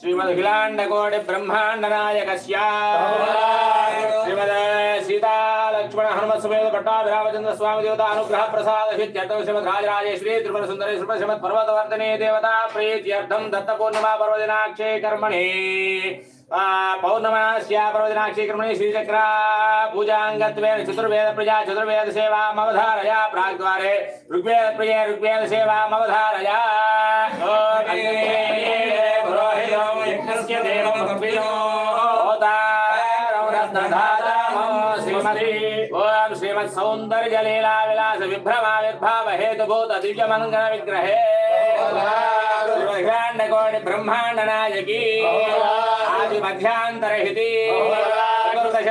श्रीमदखिलाण्डकोटि ब्रह्माण्डनायकस्य श्रीमद सीता लक्ष्मण हनुमत समेत पट्टाभिरामचंद्र स्वामी देवता अनुग्रह प्रसाद सिद्ध्यर्थम श्रीमद राजराजेश्वरी त्रिपुर सुंदरी श्रीमद पर्वतवर्धने देवता प्रीत्यर्थम दत्त पूर्णिमा पर्वदिनाक्षे कर्मणि पौर्णमास्या पर्वदिनाक्षे कर्मणि श्रीचक्र पूजाङ्गत्वेन चतुर्वेद प्रजा चतुर्वेद सेवामवधारया प्राग्द्वारे ऋग्वेद प्रजे ऋग्वेद सेवामवधारया ओम श्रीमत् सौंदर्य लीला विलास विभ्रमाविर्भाव हेतुभूत दिव्य मंगल विग्रहे श्रीमद् कोटि ब्रह्मांड नायकी आदि मध्यांतर हिति चतुर्दश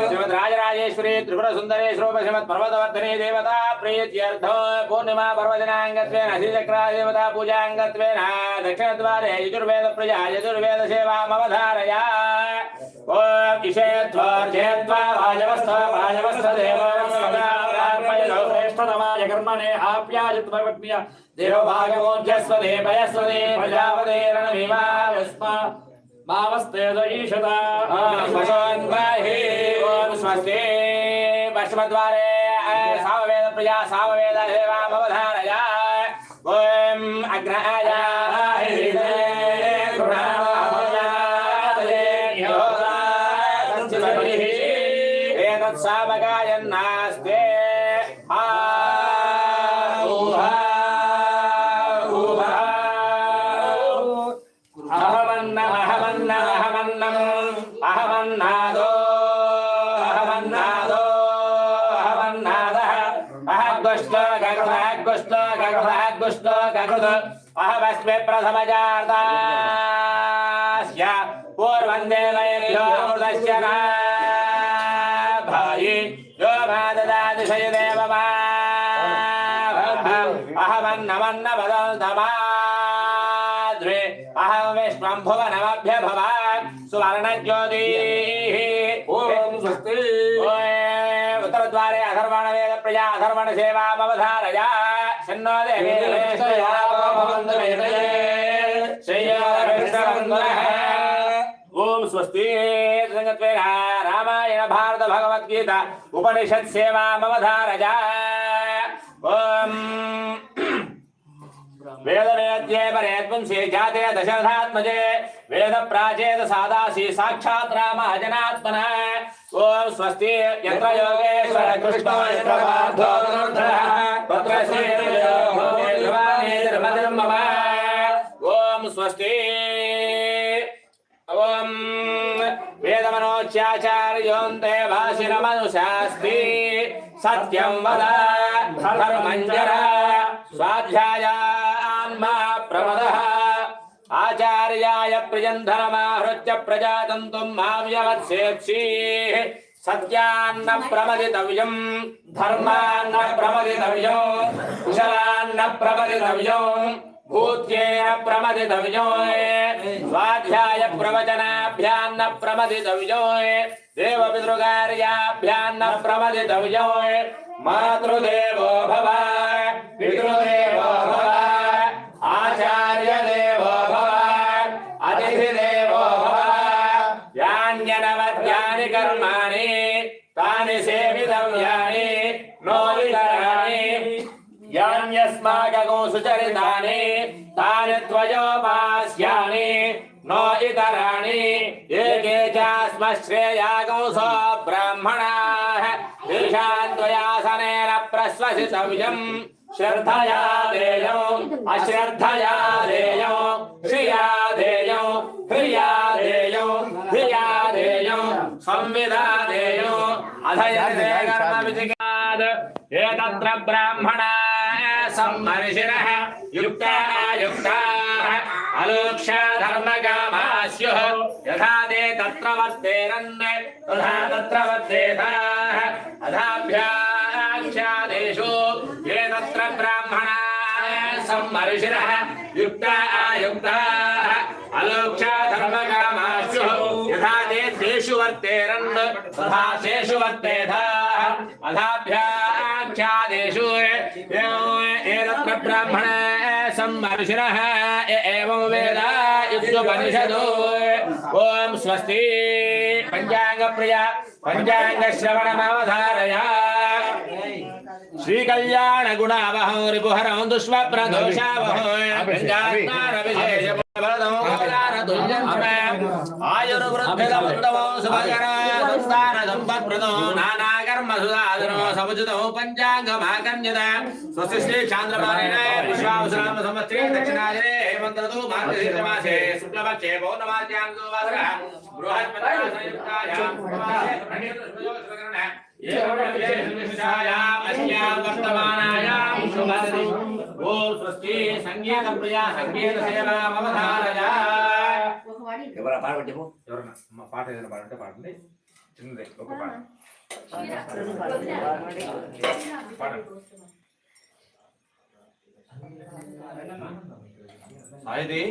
శ్రీమద్రాజరాజేశ్వరి త్రిపురసుందరే శ్రోభశ్రీమద్ పర్వతవర్ధనే దేవతా ప్రియత్యర్థ పూర్ణిమా పర్వదినాంగత్వేన శ్రీచక్రాదేవతా పూజాంగత్వేన దక్షిణద్వారే యజుర్వేద ప్రజా యజుర్వేద సేవామవధారయ ఓం ఇషేధ్వార్జేద్వా వాజవస్థ వాజవస్థ దేవార్పయో శ్రేష్ఠతమాయ కర్మణే ఆప్యాజిత్వక్రియ దేవభాగమోధ్యస్వదే భయస్వదే ప్రజాపదే రణమీమా యస్మా మావస్తేద पयस्वदे प्रजापदे रणमिमायस्मा मावस्ते द्वयीशता स्वशोन्वाहि ॐ स्वस्ति पश्चिमद्वारे सामवेद प्रजा सामवेद सेवामवधारया ॐ अग्रहाय अहमस्मि प्रथमजातास्य पूर्वं देवयभ्यो अमृतस्य न भायि यो मा ददाति शयदेव मा अहमन्नमन्नपदन्तमाद्रे अहं विश्वं भुवनमभ्यभवान् सुवर्णज्योतिः ॐ स्वस्ति अथर्वण वेद प्रजा अथर्वण सेवामवधारया शन्नो देवी ओम स्वस्ति रामायण भारत भगवद्गीता उपनिषत् सेवामवधारया ओम वेदवेद्ये परेत्पुंसे जाते दशरथात्मजे वेद प्राचेत सादासि साक्षात् ఓం స్వస్తి యత్ర యోగేశ్వర కృష్ణ యత్ర పార్థో ధనుర్ధరః తత్ర శ్రీర్యో భూమి ధ్రువాణి ధర్మదం మమ. ఓం స్వస్తి. ఓం వేదమనోచ్యాచార్యోంతే భాషిరమనుశాస్తి సత్యం వద ధర్మంజర స్వాధ్యాయా आचार्याय प्रियन्धनमाहृत्य प्रजातन्तुं माव्यवत्सेत्सीः सत्यान्न प्रमदितव्यम् धर्मान्न प्रमदितव्यम् कुशलान्न प्रमदितव्यम् भूत्येन प्रमदितव्यो स्वाध्याय प्रवचनाभ्यान्न प्रमदितव्यो देवपितृकार्याभ्यान्न प्रमदितव्यो मातृदेवो भव, पितृदेवो अतिथिदेवो भव यान्यनवद्यानि कर्माणि तानि सेवितव्यानि नो वितराणि यान्यस्माकगो सुचरितानि तानि त्वयोपास्यानि प्रश्वसितव्यम् श्रद्धया देयौ अश्रद्धया देयौ श्रिया देयौ प्रिया देयौ धिया देयौ संविदा देयौ अधयते एतत्र ब्राह्मणा, सम्मर्षिणः युक्ता युक्ताः अलोक्ष्या धर्मकामास्युः यथा ते तत्र वर्तेरन् तथा तत्र वर्तेताः अधाभ्याक्षादेषु ये तत्र ब्राह्मणाः सम्मर्षिणः युक्ता आयुक्ताः अलोक्ष्या धर्मकामास्युः यथा ते तेषु वर्तेरन् तथा तेषु वर्तेताः अधाभ्याक्षादेषु ये तत्र ब्राह्मणाः य एवं वेद इत्युपनिषदो ॐ स्वस्ति। पञ्चाङ्गप्रिया, पञ्चाङ्गश्रवणमवधारय। శ్రీకళ్యాణ గుణావహం రిపుహరం దుష్వప్న దోషావహం పంచాంగమాకన్యత స్వస్తి శ్రీ చాంద్రమాణే విశ్వావసరామ సంవత్సరే దక్షిణాజనే హేమంతరతు మార్గశీర్షమాసే శుక్లపక్షే పౌర్ణమాస్యాంగో వాసర బృహస్పతి సంయుక్తాయాం ఏ बृहस्पतिवासरयुक्तायां शुक्रवासे प्रणीतस्मयोगसुभकरणः एवं विशेषविशिष्टायाम् अस्यां वर्तमानायां शुभदिने ఓ స్వస్తి సంగీత ప్రియా సంగీత సేవ అవధారయ ఎవరా పాట పెట్టు ఎవరన్నా మా పాట ఏదైనా పాడంటే పాడండి చిన్నదే ఒక పాట పాడండి సాయిది